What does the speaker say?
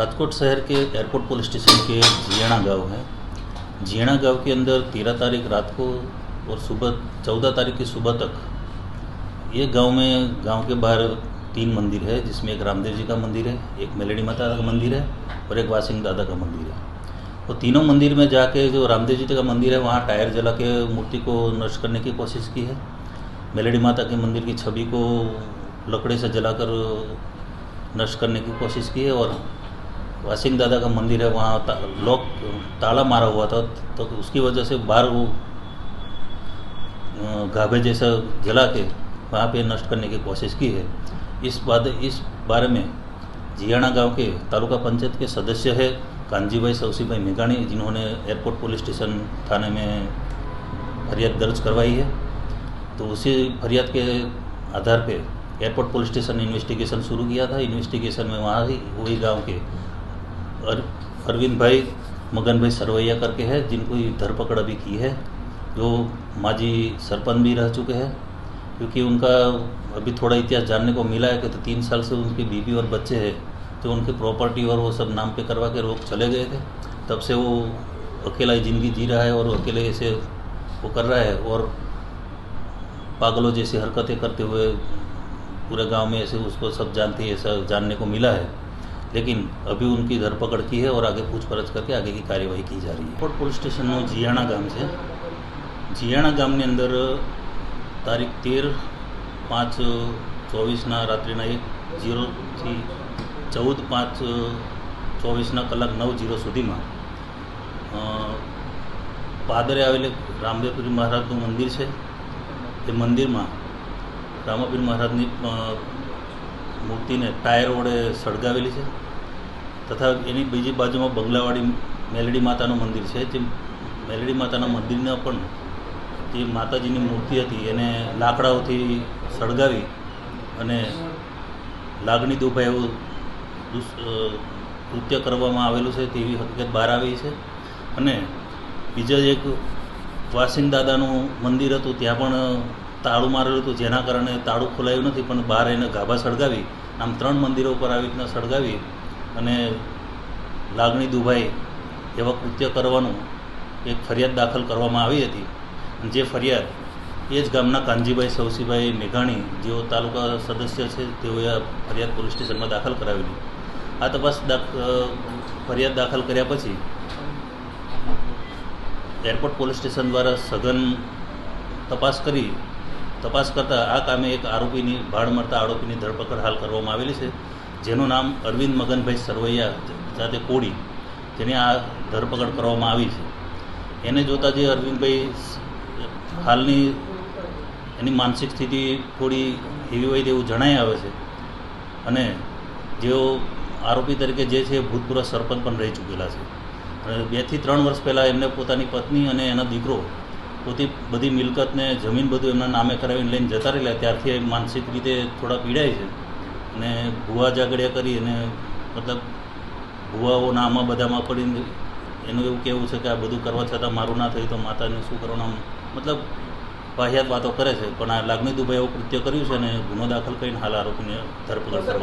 राजकोट शहर के airport police station के जियाणा गाँव है जियाणा गाँव के अंदर तेरह तारीख रात को और सुबह चौदह तारीख की सुबह तक ये गाँव में गाँव के बाहर तीन मंदिर है जिसमें एक रामदेव जी का मंदिर है एक मेलेडी माता का मंदिर है और एक वासिंग दादा का मंदिर है तो तीनों मंदिर में जाके जो रामदेव जी का मंदिर है वहाँ टायर जला के मूर्ति को नष्ट करने की कोशिश की है मेलेडी माता के मंदिर की छवि को लकड़े से जलाकर नष्ट करने की कोशिश की है और वासिंग दादा का मंदिर है वहाँ ता, लॉक ताला मारा हुआ था तो उसकी वजह से बाहर वो गाभे जैसा जला के वहाँ पे नष्ट करने की कोशिश की है। इस बात इस बारे में जियाणा गाँव के तालुका पंचायत के सदस्य है कांजी भाई सौसी भाई मेघाणी जिन्होंने एयरपोर्ट पुलिस स्टेशन थाने में फरियाद दर्ज करवाई है। तो उसी फरियाद के आधार पे एयरपोर्ट पुलिस स्टेशन इन्वेस्टिगेशन शुरू किया था। इन्वेस्टिगेशन में वहाँ ही वही गाँव के अरविंद भाई, मगन भाई सरवैया करके है, जिनको ये धरपकड़ अभी की है। जो माजी सरपंच भी रह चुके हैं, क्योंकि उनका अभी थोड़ा इतिहास जानने को मिला है कि तो तीन साल से उनकी बीवी और बच्चे हैं तो उनकी प्रॉपर्टी और वो सब नाम पे करवा के रोक चले गए थे। तब से वो अकेला ही ज़िंदगी जी रहा है और अकेले ऐसे वो कर रहा है और पागलों जैसी हरकतें करते हुए पूरे गाँव में ऐसे उसको सब जानती ऐसा जानने को मिला है। लेकिन अभी उनकी धरपकड़ की है और आगे पूछपरछ करके आगे की કાર્યવાહી की जा रही है एयरपोर्ट પોલીસ સ્ટેશનનું જીયાણા ગામ છે જીયાણા ગામની અંદર તારીખ તેર પાંચ ચોવીસના રાત્રિના એક જીરોથી ચૌદ પાંચ ચોવીસના કલાક નવ જીરો સુધીમાં અ, પાદરે આવેલ એક રામદેવપુરી મહારાજનું મંદિર છે એ મંદિરમાં રામાપીર મહારાજની અ, મૂર્તિને ટાયર વડે સળગાવેલી છે. તથા એની બીજી બાજુમાં બંગલાવાડી મેલડી માતાનું મંદિર છે. જે મેલડી માતાના મંદિરના પણ જે માતાજીની મૂર્તિ હતી, એને લાકડાઓથી સળગાવી અને લાગણી દુભાઈ એવું કૃત્ય કરવામાં આવેલું છે તેવી હકીકત બહાર આવી છે. અને બીજા એક વાસિંગ દાદાનું મંદિર હતું, ત્યાં પણ તાળું મારેલું હતું, જેના કારણે તાળું ખોલાયું નથી, પણ બહાર એને ગાભા સળગાવી, આમ ત્રણ મંદિરો ઉપર આવી રીતના સળગાવી અને લાગણી દુભાઈ એવા કૃત્ય કરવાનું એક ફરિયાદ દાખલ કરવામાં આવી હતી. જે ફરિયાદ એ જ ગામના કાનજીભાઈ, સવસીભાઈ મેઘાણી, જેઓ તાલુકા સદસ્ય છે, તેઓએ આ ફરિયાદ પોલીસ સ્ટેશનમાં દાખલ કરાવેલી. આ તપાસ ફરિયાદ દાખલ કર્યા પછી એરપોર્ટ પોલીસ સ્ટેશન દ્વારા સઘન તપાસ કરી તપાસ કરતાં આ કામે એક આરોપીની ભાડ મળતા આરોપીની ધરપકડ હાલ કરવામાં આવેલી છે, જેનું નામ અરવિંદ મગનભાઈ સરવૈયા સાથે કોડી, જેની આ ધરપકડ કરવામાં આવી છે. એને જોતાં જે અરવિંદભાઈ હાલની એની માનસિક સ્થિતિ થોડી એવી હોય તેવું જણાઈ આવે છે. અને જેઓ આરોપી તરીકે જે છે ભૂતપૂર્વ સરપંચ પણ રહી ચૂકેલા છે. અને બેથી ત્રણ વર્ષ પહેલાં એમને પોતાની પત્ની અને એનો દીકરો પોતે બધી મિલકતને જમીન બધું એમના નામે કરાવીને લઈને જતા રહેલા, ત્યારથી માનસિક રીતે થોડા પીડાય છે. અને ભૂવા જાગડિયા કરી અને મતલબ ભૂવાઓના આમાં બધામાં પડીને એનું એવું કહેવું છે કે આ બધું કરવા છતાં મારું ના થયું તો માતાને શું કરવાનું આમ, મતલબ વાહિયાત વાતો કરે છે. પણ આ લાગણી દુભાઈ એવું કૃત્ય કર્યું છે અને ગુનો દાખલ કરીને હાલ આરોપીને ધરપકડ કરવા